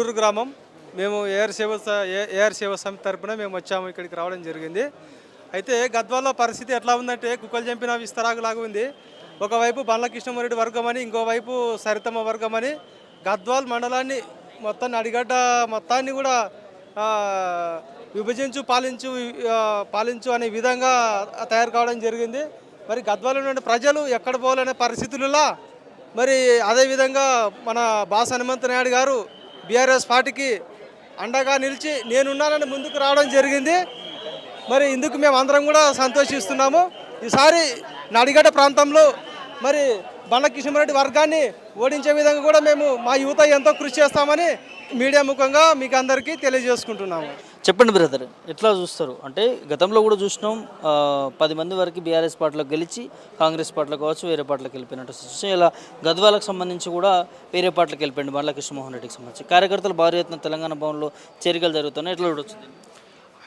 గూడూరు గ్రామం. మేము ఏఆర్ సేవ స- ఏఆర్ సేవ సమితి తరపున మేము వచ్చాము ఇక్కడికి రావడం జరిగింది. అయితే గద్వాల్లో పరిస్థితి ఎట్లా ఉందంటే కుక్కలు చంపిన విస్తరాగులాగా ఉంది. ఒకవైపు బండ్ల వర్గం అని ఇంకోవైపు సరితమ్మ వర్గం అని గద్వాల్ మండలాన్ని మొత్తాన్ని అడిగడ్డ మొత్తాన్ని కూడా విభజించు పాలించు పాలించు అనే విధంగా తయారు కావడం జరిగింది. మరి గద్వాలో ఉన్న ప్రజలు ఎక్కడ పోవాలనే పరిస్థితులలో మరి అదేవిధంగా మన బాస్ హనుమంత నాయుడు గారు బీఆర్ఎస్ పార్టీకి అండగా నిలిచి నేనున్నానని ముందుకు రావడం జరిగింది. మరి ఇందుకు మేము అందరం కూడా సంతోషిస్తున్నాము. ఈసారి నడిగడ్డ ప్రాంతంలో మరి బండ కిషన్రెడ్డి వర్గాన్ని ఓడించే విధంగా కూడా మేము మా యువత ఎంతో కృషి చేస్తామని మీడియా ముఖంగా మీకు అందరికీ తెలియజేసుకుంటున్నాము. చెప్పండి బ్రదర్ ఎట్లా చూస్తారు? అంటే గతంలో కూడా చూసినాం పది మంది వరకు బీఆర్ఎస్ పార్టీలో గెలిచి కాంగ్రెస్ పార్టీలో కావచ్చు వేరే పార్టీలకు వెళ్ళిపోయినట్టు సిచ్యువేషన్ ఇలా గద్వాలకు సంబంధించి కూడా వేరే పార్టీలకు వెళ్ళిపోయింది బండ్ల కృష్ణమోహన్ రెడ్డికి సంబంధించి. కార్యకర్తలు భారీ ఎత్తున తెలంగాణ భవన్లో చేరికలు జరుగుతున్నాయి ఎట్లా చూడొచ్చు?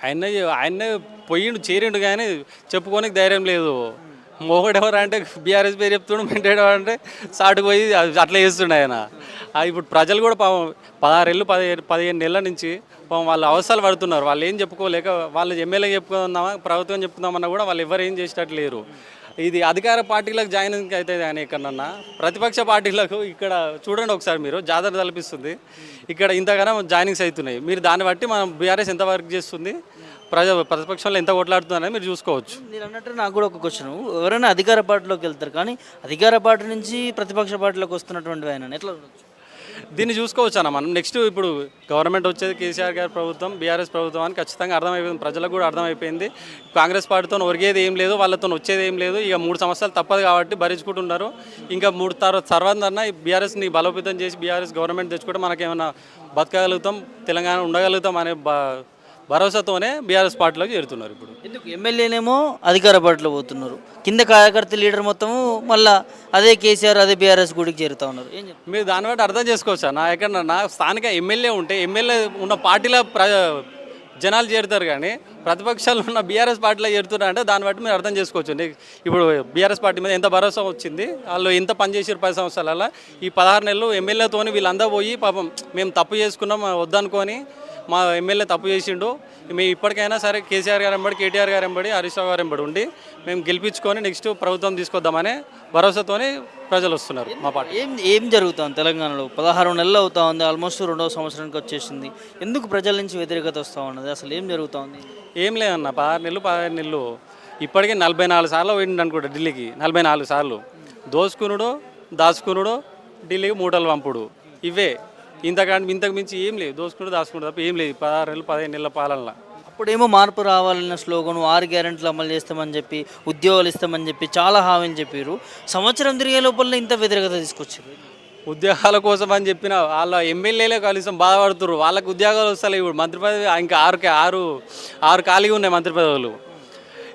ఆయన ఆయన పోయిండు చేరిండు కానీ చెప్పుకోనికి ధైర్యం లేదు. మొగడెవరు అంటే బీఆర్ఎస్ పేరు చెప్తుండు మెంటేడెవరు అంటే సాటుకు పోయి అట్లా చేస్తుండే ఆయన. ఇప్పుడు ప్రజలు కూడా పాపం పదహారేళ్ళు పదిహేను పదిహేను నెలల నుంచి పాపం వాళ్ళు అవసరాలు పడుతున్నారు. వాళ్ళు ఏం చెప్పుకోలేక వాళ్ళు ఎమ్మెల్యే చెప్పుకుందామా ప్రభుత్వం చెప్పుకుందామన్నా కూడా వాళ్ళు ఎవరు ఏం చేసేటట్టు లేరు ఇది అధికార పార్టీలకు జాయిన్ అయితే కానీ ఎక్కడన్నా ప్రతిపక్ష పార్టీలకు ఇక్కడ చూడండి ఒకసారి మీరు జాతర తలపిస్తుంది. ఇక్కడ ఇంతగానో జాయినింగ్స్ అవుతున్నాయి. మీరు దాన్ని బట్టి మనం బీఆర్ఎస్ ఎంత వర్క్ చేస్తుంది ప్రజ ప్రతిపక్షంలో ఎంత కొట్లాడుతుందని మీరు చూసుకోవచ్చు. మీరు అన్నట్టు నాకు కూడా ఒక క్వశ్చన్ ఎవరైనా అధికార పార్టీలోకి వెళ్తారు కానీ అధికార పార్టీ నుంచి ప్రతిపక్ష పార్టీలోకి వస్తున్నటువంటి ఆయన. ఎట్లా దీన్ని చూసుకోవచ్చు అన్న మనం. నెక్స్ట్ ఇప్పుడు గవర్నమెంట్ వచ్చేది కేసీఆర్ గారి ప్రభుత్వం బీఆర్ఎస్ ప్రభుత్వం అని ఖచ్చితంగా అర్థమైపోయింది. ప్రజలకు కూడా అర్థమైపోయింది. కాంగ్రెస్ పార్టీతో ఒరిగేది ఏం లేదు వాళ్ళతో వచ్చేది ఏం లేదు. ఇక మూడు సంవత్సరాలు తప్పదు కాబట్టి భరించుకుంటున్నారు. ఇంకా మూడు తర్వాత తర్వాత అన్న బీఆర్ఎస్ని బలోపేతం చేసి బీఆర్ఎస్ గవర్నమెంట్ తెచ్చుకుంటే మనకేమన్నా బతకగలుగుతాం తెలంగాణ ఉండగలుగుతాం అనే బ భరోసాతోనే బీఆర్ఎస్ పార్టీలోకి చేరుతున్నారు ఇప్పుడు. ఎందుకు? ఎమ్మెల్యేనేమో అధికార పార్టీలో పోతున్నారు. కింద కార్యకర్త లీడర్ మొత్తము మళ్ళా అదే కేసీఆర్ అదే బీఆర్ఎస్ గుడికి చేరుతా ఉన్నారు. ఏం చెప్తారు? మీరు దాన్ని బట్టి అర్థం చేసుకోవచ్చు? నా ఎక్కడ నా స్థానిక ఎమ్మెల్యే ఉంటే ఎమ్మెల్యే ఉన్న పార్టీలో ప్ర జనాలు చేరుతారు కానీ ప్రతిపక్షాలు ఉన్న బీఆర్ఎస్ పార్టీలో చేరుతున్నారు అంటే దాన్ని బట్టి మీరు అర్థం చేసుకోవచ్చు ఇప్పుడు బీఆర్ఎస్ పార్టీ మీద ఎంత భరోసా వచ్చింది వాళ్ళు ఎంత పనిచేసారు పది సంవత్సరాల ఈ పదహారు నెలలు ఎమ్మెల్యేతోని వీళ్ళందరూ పోయి పాపం మేము తప్పు చేసుకున్నాం వద్దనుకొని మా ఎమ్మెల్యే తప్పు చేసిండు. మేము ఇప్పటికైనా సరే కేసీఆర్ గారు ఎంబడి కేటీఆర్ గారు ఎంబడి హరీష్ రావు గారు ఎంబడి ఉండి మేము గెలిపించుకొని నెక్స్ట్ ప్రభుత్వం తీసుకొద్దామనే భరోసాతోని ప్రజలు వస్తున్నారు మా పార్టీ. ఏం ఏం జరుగుతుంది తెలంగాణలో? పదహారు నెలలు అవుతా ఉంది ఆల్మోస్ట్ రెండవ సంవత్సరానికి వచ్చేసింది. ఎందుకు ప్రజల నుంచి వ్యతిరేకత వస్తూ ఉన్నది? అసలు ఏం జరుగుతూ ఉంది? ఏం లేదన్న పదహారు నెలలు పదహారు నెలలు. ఇప్పటికే నలభై నాలుగు సార్లు పోయిండు అనుకుంటా ఢిల్లీకి నలభై నాలుగు సార్లు. దోసుకునుడు దాచుకునుడు ఢిల్లీకి మూటలు పంపుడు. ఇవే. ఇంతకంటే ఇంతకు మించి ఏం లేదు. దోసుకునుడు దాచుకునుడు తప్ప ఏం లేదు. పదహారు నెలలు పదిహేను నెలల పాలనలో. అప్పుడేమో మార్పు రావాలన్న స్లోగన్ ఆరు గ్యారెంటీలు అమలు చేస్తామని చెప్పి ఉద్యోగాలు ఇస్తామని చెప్పి చాలా హామీలు చెప్పారు సంవత్సరం తిరిగే లోపల ఇంత వ్యతిరేకత తీసుకొచ్చారు ఉద్యోగాల కోసం అని చెప్పిన వాళ్ళ ఎమ్మెల్యేలే కనీసం బాధపడుతున్నారు వాళ్ళకి ఉద్యోగాలు వస్తాయి ఇప్పుడు. మంత్రి పదవి ఇంకా ఆరు ఆరు ఆరు ఖాళీగా ఉన్నాయి మంత్రి పదవులు.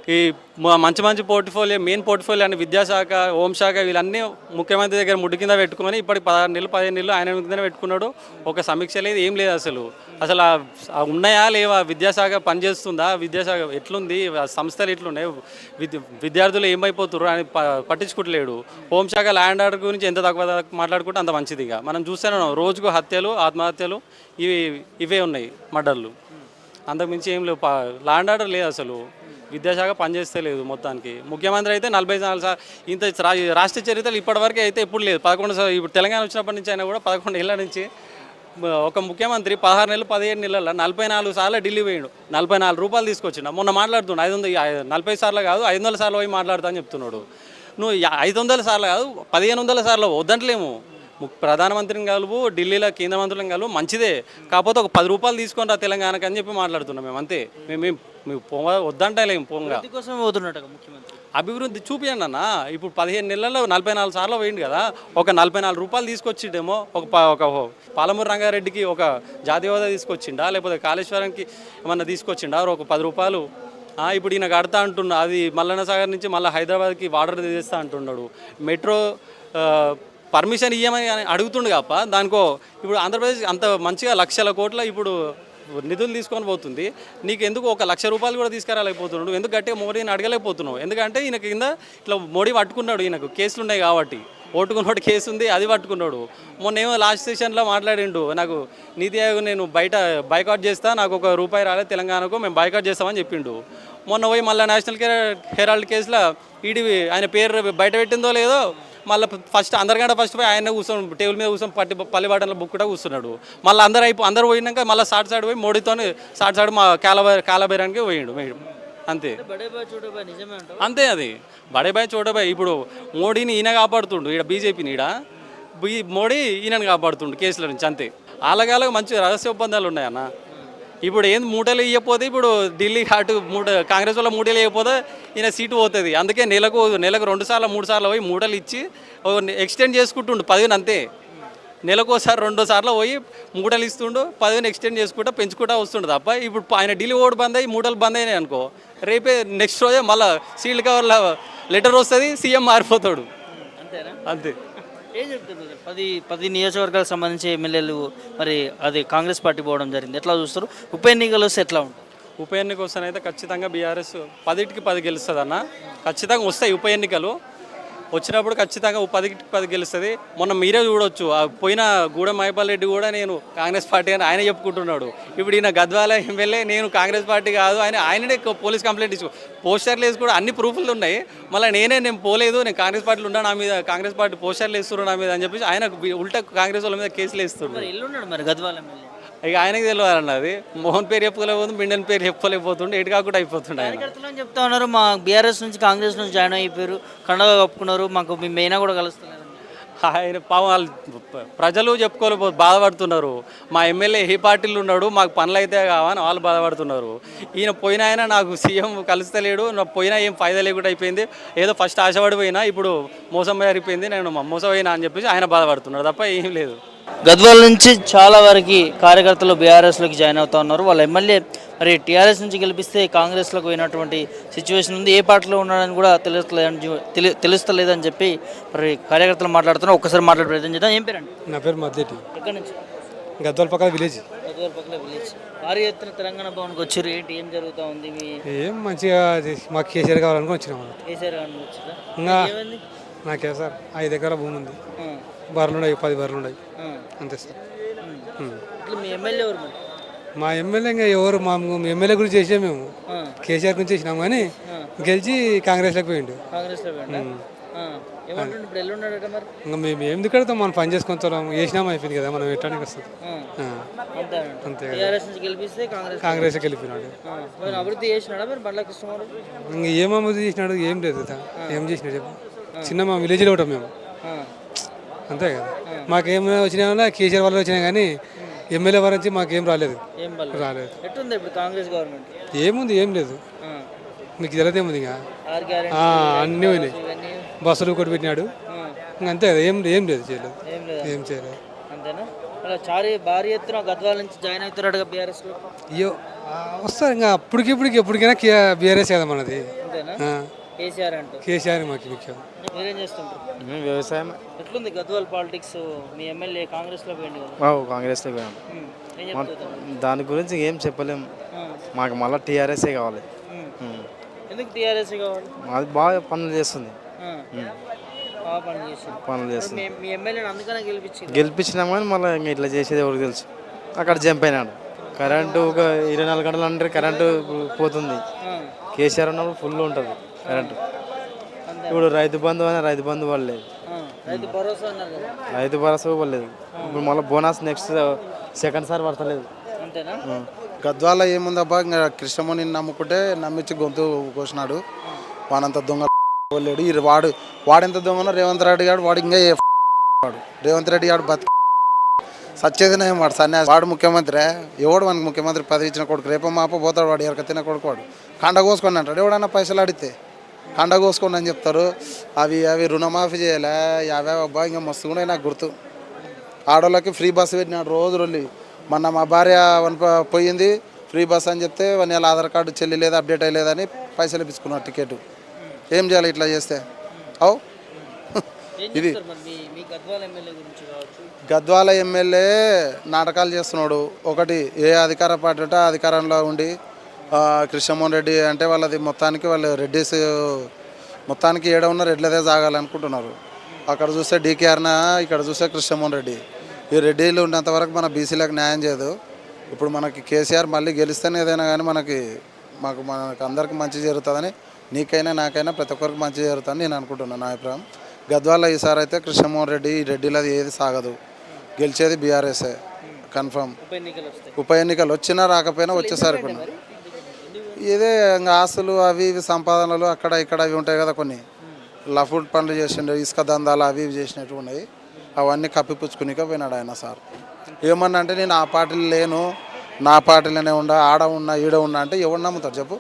ఈ మ- మంచి మంచి పోర్ట్ఫోలియో మెయిన్ పోర్ట్ఫోలియో అని విద్యాశాఖ హోంశాఖ వీళ్ళన్నీ ముఖ్యమంత్రి దగ్గర ముడి కింద పెట్టుకొని ఇప్పటికి పదహారు నెలలు పదిహేను నెలలు ఆయన కింద పెట్టుకున్నాడు. ఒక సమీక్ష లేదు ఏం లేదు అసలు. అసలు ఉన్నాయా లేవా? విద్యాశాఖ పనిచేస్తుందా? విద్యాశాఖ ఎట్లుంది? సంస్థలు ఎట్లున్నాయి? విద్య విద్యార్థులు ఏమైపోతున్నారు అని పట్టించుకోవట్లేడు హోంశాఖ ల్యాండ్ ఆర్డర్ గురించి ఎంత తక్కువ మాట్లాడుకుంటే అంత మంచిది ఇక. మనం చూస్తేనే రోజుకు హత్యలు ఆత్మహత్యలు ఇవి ఇవే ఉన్నాయి మర్డర్లు. అంతకుమించి ఏం లేవు. ల్యాండ్ ఆర్డర్ లేదు అసలు. విద్యాశాఖ పనిచేస్తే లేదు మొత్తానికి. ముఖ్యమంత్రి అయితే నలభై నాలుగు సార్ ఇంత రా- రాష్ట్ర చరిత్రలు ఇప్పటివరకు అయితే ఎప్పుడు లేదు. పదకొండు సార్ ఇప్పుడు తెలంగాణ వచ్చినప్పటి నుంచి అయినా కూడా పదకొండు ఏళ్ళ నుంచి ఒక ముఖ్యమంత్రి పదహారు నెలలు పదిహేడు నెలల నలభై నాలుగు సార్లు ఢిల్లీ పోయిండు. నలభై నాలుగు రూపాయలు తీసుకొచ్చిండు. మొన్న మాట్లాడుతుండు ఐదు వందల నలభై సార్లు కాదు ఐదు వందల సార్లు పోయి మాట్లాడతా అని చెప్తున్నాడు. నువ్వు ఐదు వందల సార్లు కాదు పదిహేను వందల సార్లు వద్దంటలేము. ప్రధానమంత్రిని కలుపు ఢిల్లీలో కేంద్ర మంత్రులను కలుపు మంచిదే. కాకపోతే ఒక పది రూపాయలు తీసుకొని రా తెలంగాణకు అని చెప్పి మాట్లాడుతున్నాం మేము అంతే. మేము మేము పొంగ వద్దంటలేము పొంగ. కోసం పోతున్నట్టు ముఖ్యమంత్రి. అభివృద్ధి చూపియండి అన్న. ఇప్పుడు పదిహేను నెలల్లో నలభై నాలుగు సార్లు పోయింది కదా ఒక నలభై నాలుగు రూపాయలు తీసుకొచ్చిండేమో ఒక ప- ఒక పాలమూరు రంగారెడ్డికి ఒక జాతీయ హోదా తీసుకొచ్చిండా లేకపోతే కాళేశ్వరంకి ఏమన్నా తీసుకొచ్చిండా ఒక పది రూపాయలు? ఇప్పుడు ఈయన కడతా అంటున్నా అది మల్లన్న సాగర్ నుంచి మళ్ళీ హైదరాబాద్కి వాటర్ తీస్తా అంటున్నాడు. మెట్రో పర్మిషన్ ఇవ్వమని అని అడుగుతుండు కాప దానికో ఇప్పుడు ఆంధ్రప్రదేశ్ అంత మంచిగా లక్షల కోట్ల ఇప్పుడు నిధులు తీసుకొని పోతుంది. నీకు ఎందుకు ఒక లక్ష రూపాయలు కూడా తీసుకురాలేకపోతున్నాడు. ఎందుకు గట్టిగా మోడీని అడగలేకపోతున్నావు? ఎందుకంటే ఈయన కింద ఇట్లా మోడీ పట్టుకున్నాడు ఈయనకు. కేసులు ఉన్నాయి కాబట్టి. ఓటుకున్నోడు కేసు ఉంది అది పట్టుకున్నాడు. మొన్న ఏమో లాస్ట్ సెషన్లో మాట్లాడిండు నాకు నీతి ఆయోగ్ నేను బయట బైకాట్ చేస్తా నాకు ఒక రూపాయి రాలేదు తెలంగాణకు మేము బైకాట్ చేస్తామని చెప్పిండు. మొన్న పోయి మళ్ళీ నేషనల్ హెరాల్డ్ కేసులో ఈడి ఆయన పేరు బయట పెట్టిందో లేదో మళ్ళీ ఫస్ట్ అందరికంటే ఫస్ట్ పోయి ఆయన కూర్చొని టేబుల్ మీద కూర్చొని పట్టి పల్లి బాటలో బుక్ కూడా కూర్చున్నాడు. మళ్ళీ అందరు అయిపో అందరు పోయినాక మళ్ళీ సాట్ సైడ్ పోయి మోడీతో సాట్ సైడ్ మా కాలబై కాలబైరానికి పోయిండు. అంతే. అంతే అది. బడేబాయ్ చోటబాయ్ ఇప్పుడు మోడీని ఈయన కాపాడుతుండు ఇక్కడ బీజేపీని ఈడ. బీ- మోడీ ఈయనని కాపాడుతుండు కేసుల నుంచి అంతే. అలాగలాగా మంచి రహస్య ఒప్పందాలు ఉన్నాయన్న. ఇప్పుడు ఏంది మూటలు ఇవ్వకపోతే ఇప్పుడు ఢిల్లీ అటు మూట కాంగ్రెస్ వల్ల మూటలు ఇవ్వకపోతే ఈయన సీటు పోతుంది. అందుకే నెలకు నెలకు రెండు సార్లు మూడు సార్లు పోయి మూటలు ఇచ్చి ఎక్స్టెండ్ చేసుకుంటుండు పదివేలు అంతే. నెలకోసారి రెండో సార్లు పోయి మూటలు ఇస్తుండు పదివేలు ఎక్స్టెండ్ చేసుకుంటా పెంచుకుంటా వస్తుండు తప్ప ఇప్పుడు ఆయన ఢిల్లీ ఓటు బంద్ అయ్యి మూటలు బంద్ అయినాయి అనుకో రేపే నెక్స్ట్ రోజే మళ్ళీ సీల్డ్ కవర్ల లెటర్ వస్తుంది సీఎం మారిపోతాడు. అంతే. ఏం చెప్తున్నారు పది పది నియోజకవర్గాలకు సంబంధించి ఎమ్మెల్యేలు మరి అది కాంగ్రెస్ పార్టీ పోవడం జరిగింది. ఎట్లా చూస్తారు? ఉప ఎన్నికలు వస్తే ఎట్లా ఉంటుంది? ఉప ఎన్నిక వస్తానైతే ఖచ్చితంగా బీఆర్ఎస్ పదిటికి పది గెలుస్తుంది అన్న ఖచ్చితంగా వస్తాయి ఉప ఎన్నికలు. వచ్చినప్పుడు ఖచ్చితంగా పదికి పది గెలుస్తుంది. మొన్న మీరే చూడొచ్చు. ఆ పోయిన గూడెం మైపాల్ రెడ్డి కూడా నేను కాంగ్రెస్ పార్టీ అని ఆయన చెప్పుకుంటున్నాడు. ఇప్పుడు ఈయన గద్వాల ఎమ్మెల్యే నేను కాంగ్రెస్ పార్టీ కాదు ఆయన ఆయననే పోలీస్ కంప్లైంట్ ఇచ్చు పోస్టర్లు వేసి కూడా అన్ని ప్రూఫ్లు ఉన్నాయి. మళ్ళీ నేనే నేను పోలేదు. నేను కాంగ్రెస్ పార్టీలో ఉన్నా నా మీద కాంగ్రెస్ పార్టీ పోస్టర్లు వేస్తున్నారు నా మీద అని చెప్పేసి ఆయన ఉల్టా కాంగ్రెస్ వాళ్ళ మీద కేసులు వేస్తున్నారు ఎల్లున్నాడు మరి గద్వాల ఎమ్మెల్యే ఇక ఆయనకి తెలియాలన్న అది. మోహన్ పేరు చెప్పుకోలేకపోతుంది మిండన్ పేరు చెప్పుకోలేకపోతుండే ఎటు కాకుండా అయిపోతుండే ఆయన. కార్యకర్తలు చెప్తా ఉన్నారు మా బీఆర్ఎస్ నుంచి కాంగ్రెస్ నుంచి జాయిన్ అయిపోయారు కండగా కప్పుకున్నారు మాకు మీ మెయినా కూడా కలుస్తలేరు ఆయన పాపం వాళ్ళు ప్రజలు చెప్పుకోలేకపోతే బాధపడుతున్నారు. మా ఎమ్మెల్యే ఏ పార్టీలు ఉన్నాడు మాకు పనులు అయితే కావని వాళ్ళు బాధపడుతున్నారు. ఈయన పోయిన ఆయన నాకు సీఎం కలుస్తలేడు నా పోయినా ఏం ఫైదా లేకుండా అయిపోయింది. ఏదో ఫస్ట్ ఆశపడి పోయినా ఇప్పుడు మోసం అయిపోయింది నేను మోసం అయినా అని చెప్పేసి ఆయన బాధపడుతున్నాడు తప్ప ఏం లేదు. గద్వాల నుంచి చాలా వరకు కార్యకర్తలు బీఆర్ఎస్లోకి జాయిన్ అవుతా ఉన్నారు. వాళ్ళ ఎమ్మెల్యే మరి టీఆర్ఎస్ నుంచి గెలిపిస్తే కాంగ్రెస్లోకి పోయినటువంటి సిచ్యువేషన్ ఉంది. ఏ పార్టీలో ఉన్నాడని కూడా తెలుస్తలేదని తెలుస్తలేదని చెప్పి మరి కార్యకర్తలు మాట్లాడుతున్నారు. ఒక్కసారి మాట్లాడే ప్రయత్నం చేద్దాం. ఏం పేరండి? నా పేరు మద్దెటి. ఎక్కడి నుంచి? గద్వాల పక్కన విలేజ్. గద్వాల పక్కన విలేజ్. భారీ ఎత్తున తెలంగాణ భవన్కి వచ్చారు. ఏంటి? ఏం జరుగుతూ ఉంది? ఏం మంచిగా మాకు కేసీఆర్ కావాలనుకుని వచ్చినాం. కేసీఆర్ గారిని వచ్చిందా? నాకే సార్ ఐదు ఎకరాల భూమి ఉంది. బర్రెలు ఉన్నాయి పది బర్రెలు ఉన్నాయి అంతే సార్. మీ ఎమ్మెల్యే ఎవరు మరి? మా ఎమ్మెల్యే ఇంకా ఎవరు? మా ఎమ్మెల్యే గురించి చేసాం మేము. కేసీఆర్ గురించి చేసినాం కానీ గెలిచి కాంగ్రెస్లోకి పోయిండు. కాంగ్రెస్లో పోయిండా? ఆ. ఏమంటుండు? ఇప్పుడు ఎల్లున్నాడట మరి? ఇంకా మేము ఏం దిక్కడతాం? మనం పని చేసుకుంటాం చేసినాం అయిపోయింది కదా మనం ఎట్టానికి వస్తుంది ఆ, ఆ. అంతే అంతే టీఆర్ఎస్ నుంచి గెలిపిస్తే కాంగ్రెస్ కాంగ్రెస్కి వెళ్ళిపోయినాడు. ఆ, మరి అభివృద్ధి చేసినాడా మరి బండ్ల కృష్ణమారు? ఇంకా ఏం అభివృద్ధి చేసినాడు ఏం లేదు కదా. ఏం చేసినాడు చెప్పు. చిన్న మా విలేజ్లో ఉంటాం మేము. అంతే కదా. మాకేమైనా వచ్చినా కేసీఆర్ వాళ్ళు వచ్చినా కానీ ఎమ్మెల్యే వారి నుంచి మాకేం రాలేదు. రాలేదు. ఎట్టుంది ఇప్పుడు కాంగ్రెస్ గవర్నమెంట్? ఏముంది ఏం లేదు. మీకు ఇంకా? ఆరు గ్యారెంటీ ఆ, అన్నీ పోయినాయి బస్సులు కొట్టి పెట్టినాడు. ఇంకా అంతే కదా ఏం ఏం లేదు చేయలేదు. ఏం లేదు. ఏం చేయలేదు. అంతేనా? చారీ భారీ ఎత్తున గద్వాల నుంచి జాయిన్ అవుతున్నాడుగా బీఆర్ఎస్లో అయ్యో వస్తారు ఇంకా అప్పటికి ఇప్పటికి ఎప్పటికైనా బీఆర్ఎస్ కదా మనది. అంతేనా? కేసీఆర్ అంటూ. కేసీఆర్ మాకు ముఖ్యం. మీరేం చేస్తుంటారు? మేము వ్యవసాయం. ఎట్లుంది గద్వాల్ పాలిటిక్స్? మీ ఎమ్మెల్యే కాంగ్రెస్లో పోయింది కదా. కాంగ్రెస్లో పోయాం. ఉమ్, ఏం చెప్తారు? దాని గురించి ఏం చెప్పలేం. మాకు మళ్ళీ టీఆర్ఎస్ఏ కావాలి. ఉమ్. ఎందుకు టీఆర్ఎస్ కావాలి? అది బాగా పనులు చేస్తుంది. ఆ, బాగా పని చేసింది పనులు చేస్తుంది. మీ మీ ఎమ్మెల్యేని అందుకనే గెలిపించింది గెలిపించినాం కానీ మళ్ళీ ఇంకా ఇట్లా చేసేది ఎవరికి తెలుసు. అక్కడ జంప్ అయినాడు. కరెంటు ఒక ఇరవై నాలుగు గంటలు అంటే కరెంటు పోతుంది. కేసీఆర్ ఉన్నప్పుడు ఫుల్ ఉంటుంది. ఇప్పుడు రైతు బంధు అని రైతు బంధు పడలేదు. రైతు భరోసా పడలేదు. ఇప్పుడు మళ్ళీ బోనస్ నెక్స్ట్ సెకండ్ సార్ పడతలేదు. గద్వాల ఏముందబ్బా ఇంకా కృష్ణముని నమ్ముకుంటే నమ్మించి గొంతు కోసినాడు. వాడంత దొంగ లేడు. ఈ వాడు వాడెంత దొంగనో రేవంత్ రెడ్డి గారు వాడు ఇంకా ఏ వాడు? రేవంత్ రెడ్డి గారు బతి సచ్చేదినే వాడు? సన్యాసి. వాడు ముఖ్యమంత్రి. ఎవడు మనకు ముఖ్యమంత్రి పదవి ఇచ్చిన కొడుకు? రేపో మాపో పోతాడు వాడు తిన్న కొడుకు వాడు. కండ కోసుకొని అంటాడు. ఎవడన్నా పైసలు అడిగితే? కండ కోసుకోండి అని చెప్తారు. అవి అవి రుణమాఫీ చేయలే? యాభై అబ్బా ఇంకా మస్తు కూడా నాకు గుర్తు. ఆడోళ్ళకి ఫ్రీ బస్సు పెట్టినాడు రోజు రొల్లి. మొన్న మా భార్య వన్ పోయింది ఫ్రీ బస్ అని చెప్తే వన్ నెల ఆధార్ కార్డు చెల్లి లేదు అప్డేట్ అయ్యలేదని పైసలు ఇప్పించుకున్నాడు టికెట్. ఏం చేయాలి ఇట్లా చేస్తే? అవు? ఇది గద్వాల ఎమ్మెల్యే నాటకాలు చేస్తున్నాడు. ఒకటి ఏ అధికార పార్టీ ఉంటే ఆ అధికారంలో ఉండి కృష్ణమోహన్ రెడ్డి అంటే వాళ్ళది మొత్తానికి వాళ్ళు రెడ్డిస్ మొత్తానికి ఏడ ఉన్న రెడ్లదే సాగాలనుకుంటున్నారు. అక్కడ చూస్తే డీకేఆర్న ఇక్కడ చూస్తే కృష్ణమోహన్ రెడ్డి. ఈ రెడ్డిలు ఉన్నంత వరకు మన బీసీలకు న్యాయం చేయదు. ఇప్పుడు మనకి కేసీఆర్ మళ్ళీ గెలిస్తేనే ఏదైనా కానీ మనకి మాకు మనకు అందరికి మంచి జరుగుతుందని నీకైనా నాకైనా ప్రతి ఒక్కరికి మంచి జరుగుతుందని నేను అనుకుంటున్నాను నా అభిప్రాయం. గద్వాల ఈసారి అయితే కృష్ణమోహన్ రెడ్డి ఈ రెడ్డిలది ఏది సాగదు. గెలిచేది బీఆర్ఎస్ఏ. కన్ఫర్మ్. ఉప ఎన్నికలు వచ్చినా రాకపోయినా వచ్చేసరికి. ఇదే ఇంకా ఆస్తులు అవి ఇవి సంపాదనలు అక్కడ ఇక్కడ అవి ఉంటాయి కదా కొన్ని. లఫుడ్ పనులు చేసిండు ఇసుక దందాలు అవి ఇవి చేసినట్టు ఉన్నాయి. అవన్నీ కప్పిపుచ్చుకునిక పోయినాడు ఆయన సార్. ఏమన్నా అంటే నేను ఆ పార్టీలు లేను నా పార్టీలోనే ఉండా ఆడ ఉన్నా ఈడ ఉన్నా అంటే ఎవరు నమ్ముతారు చెప్పు?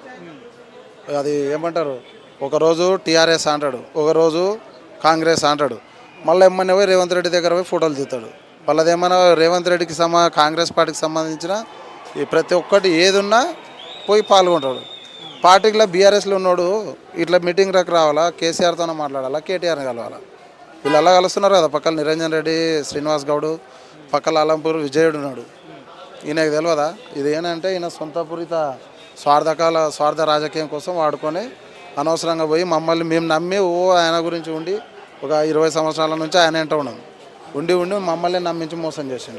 అది ఏమంటారు? ఒకరోజు టీఆర్ఎస్ అంటాడు ఒకరోజు కాంగ్రెస్ అంటాడు. మళ్ళీ ఏమన్నా పోయి రేవంత్ రెడ్డి దగ్గర పోయి ఫోటోలు తీస్తాడు. వాళ్ళది ఏమన్నా రేవంత్ రెడ్డికి సమా కాంగ్రెస్ పార్టీకి సంబంధించిన ఈ ప్రతి ఒక్కటి ఏదున్నా పోయి పాల్గొంటాడు. పార్టీలో బీఆర్ఎస్లో ఉన్నాడు ఇట్లా మీటింగ్ రకు రావాలా కేసీఆర్తోనే మాట్లాడాలా కేటీఆర్ని కలవాలా? వీళ్ళు అలా కలుస్తున్నారు కదా పక్కన నిరంజన్ రెడ్డి శ్రీనివాస్ గౌడ్ పక్కల అలంపూర్ విజయుడు ఉన్నాడు. ఈయనకు తెలియదా ఇది ఏంటంటే ఈయన సొంతపూరిత స్వార్థకాల స్వార్థ రాజకీయం కోసం వాడుకొని అనవసరంగా పోయి మమ్మల్ని మేము నమ్మి ఓ ఆయన గురించి ఉండి ఒక ఇరవై సంవత్సరాల నుంచి ఆయన ఎంట ఉన్నాం. ఉండి ఉండి మమ్మల్ని నమ్మించి మోసం చేసిండు.